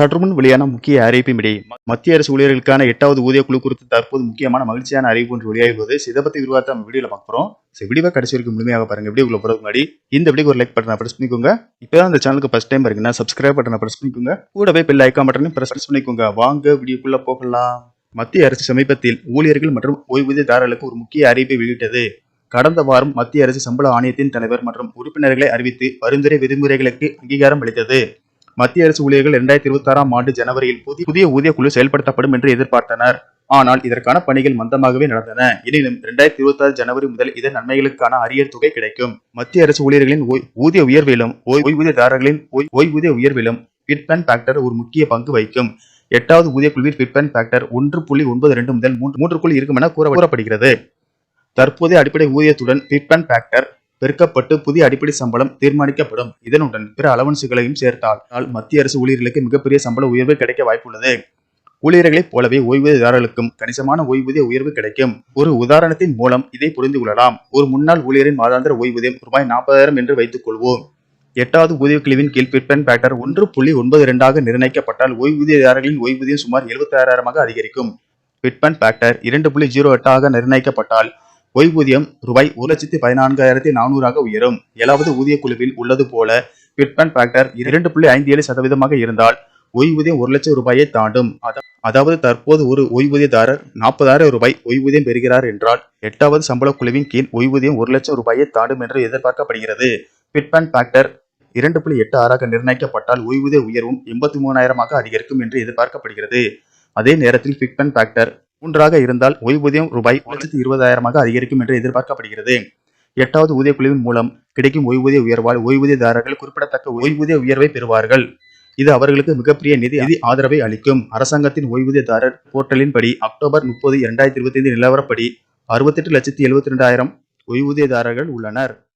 சற்றுமுன் வெளியான முக்கிய அறிவிப்பின்படி மத்திய அரசு ஊழியர்களுக்கான எட்டாவது ஊதிய குழு குறித்து தற்போது முக்கியமான மகிழ்ச்சியான அறிவிப்பு ஒன்று வெளியாகுவது இதை பத்தி விரிவாக நம்ம வீடியோல பார்க்குறோம் ஸோ வீடியோ கடைசி வரைக்கும் முழுமையாக பாருங்க. வீடியோக்குள்ள போறதுக்கு முன்னாடி இந்த வீடியோக்கு ஒரு லைக் பட்டனை பிரஸ் பண்ணிக்கோங்க. இப்போ இந்த சேனலுக்கு ஃபர்ஸ்ட் டைம் பாருங்கன்னா சப்ஸ்கிரைப் பட்டனை பிரஸ் பண்ணிக்கோங்க. கூடவே பெல் ஐக்கான் பட்டனையும் பிரஸ் பண்ணிக்கோங்க. வாங்க வீடியோக்குள்ள போகலாம். மத்திய அரசு சமீபத்தில் ஊழியர்கள் மற்றும் ஓய்வூதியதாரர்களுக்கு ஒரு முக்கிய அறிவிப்பை வெளியிட்டது. கடந்த வாரம் மத்திய அரசு சம்பள ஆணையத்தின் தலைவர் மற்றும் உறுப்பினர்களை அறிவித்து பரிந்துரை விதிமுறைகளுக்கு அங்கீகாரம் அளித்தது. மத்திய அரசு ஊழியர்கள் இரண்டாயிரத்தி இருபத்தி ஆறாம் ஆண்டு ஜனவரியில் புதிய புதிய ஊதிய குழு செயல்படுத்தப்படும் என்று எதிர்பார்த்தனர். ஆனால் இதற்கான பணிகள் மந்தமாகவே நடந்தன. எனினும் இரண்டாயிரத்தி இருபத்தி ஆறு ஜனவரி முதல் இதன் நன்மைகளுக்கான அரியர் தொகை கிடைக்கும். மத்திய அரசு ஊழியர்களின் ஊதிய உயர்விலும் ஓய்வூதியதாரர்களின் ஓய்- ஓய்வூதிய உயர்விலும் பிட்பேன் ஃபேக்டர் ஒரு முக்கிய பங்கு வகிக்கும். எட்டாவது ஊதிய குழுவில் பிட்பேன் ஃபேக்டர் ஒன்று புள்ளி ஒன்பது ரெண்டு முதல் மூன்று மூன்றுக்குள் இருக்கும் என கூறப்படுகிறது. தற்போதைய அடிப்படை ஊதியத்துடன் பிட்பேன் ஃபேக்டர் பெருக்கப்பட்டு புதிய அடிப்படை சம்பளம் தீர்மானிக்கப்படும். இதனுடன் பிற அலவன்சுகளையும் சேர்த்தால் மத்திய அரசு ஊழியர்களுக்கு மிகப்பெரிய சம்பள உயர்வு கிடைக்க வாய்ப்புள்ளது. ஊழியர்களைப் போலவே ஓய்வூதியதாரர்களுக்கும் கணிசமான ஓய்வூதிய உயர்வு கிடைக்கும். ஒரு உதாரணத்தின் மூலம் இதை புரிந்து கொள்ளலாம். ஒரு முன்னாள் ஊழியரின் மாதாந்திர ஓய்வூதியம் ரூபாய் நாற்பதாயிரம் என்று வைத்துக் கொள்வோம். எட்டாவது ஊதியக்குழுவின் கீழ் பிட்பென் ஃபேக்டர் ஒன்று புள்ளி ஒன்பது இரண்டாக நிர்ணயிக்கப்பட்டால் ஓய்வூதியதாரர்களின் ஓய்வூதியம் சுமார் எழுபத்தாயிரமாக அதிகரிக்கும். பிட்பன் ஃபேக்டர் இரண்டு புள்ளி ஜீரோ எட்டாக நிர்ணயிக்கப்பட்டால் ஓய்வூதியம் ரூபாய் ஒரு லட்சத்தி பதினான்காயிரத்தி நானூறாக உயரும். ஏழாவது ஊதிய குழுவில் உள்ளது போல பிட்பன் ஃபேக்டர் இரண்டு புள்ளி ஐந்து ஏழு சதவீதமாக இருந்தால் ஓய்வூதியம் ஒரு லட்சம் ரூபாயை தாண்டும். அதாவது தற்போது ஒரு ஓய்வூதியதாரர் நாற்பதாயிரம் ரூபாய் ஓய்வூதியம் பெறுகிறார் என்றால் எட்டாவது சம்பள குழுவின் கீழ் ஓய்வூதியம் ஒரு லட்சம் ரூபாயை தாண்டும் என்று எதிர்பார்க்கப்படுகிறது. பிட்பன் ஃபேக்டர் இரண்டு புள்ளி எட்டு ஆறாக நிர்ணயிக்கப்பட்டால் ஓய்வூதிய உயர்வும் எண்பத்தி மூணாயிரமாக அதிகரிக்கும் என்று எதிர்பார்க்கப்படுகிறது. அதே நேரத்தில் பிட்பன் ஃபேக்டர் மூன்றாக இருந்தால் ஓய்வூதியம் ரூபாய் ஒரு லட்சத்தி இருபதாயிரமாக அதிகரிக்கும் என்று எதிர்பார்க்கப்படுகிறது. எட்டாவது ஊதிய குழுவின் மூலம் கிடைக்கும் ஓய்வூதிய உயர்வால் ஓய்வூதியதாரர்கள் குறிப்பிடத்தக்க ஓய்வூதிய உயர்வை பெறுவார்கள். இது அவர்களுக்கு மிகப்பெரிய நிதி நிதி ஆதரவை அளிக்கும். அரசாங்கத்தின் ஓய்வூதியதாரர் போர்ட்டலின்படி அக்டோபர் முப்பது இரண்டாயிரத்தி இருபத்தி ஐந்து நிலவரப்படி அறுபத்தெட்டு லட்சத்தி எழுபத்தி ரெண்டாயிரம் ஓய்வூதியதாரர்கள் உள்ளனர்.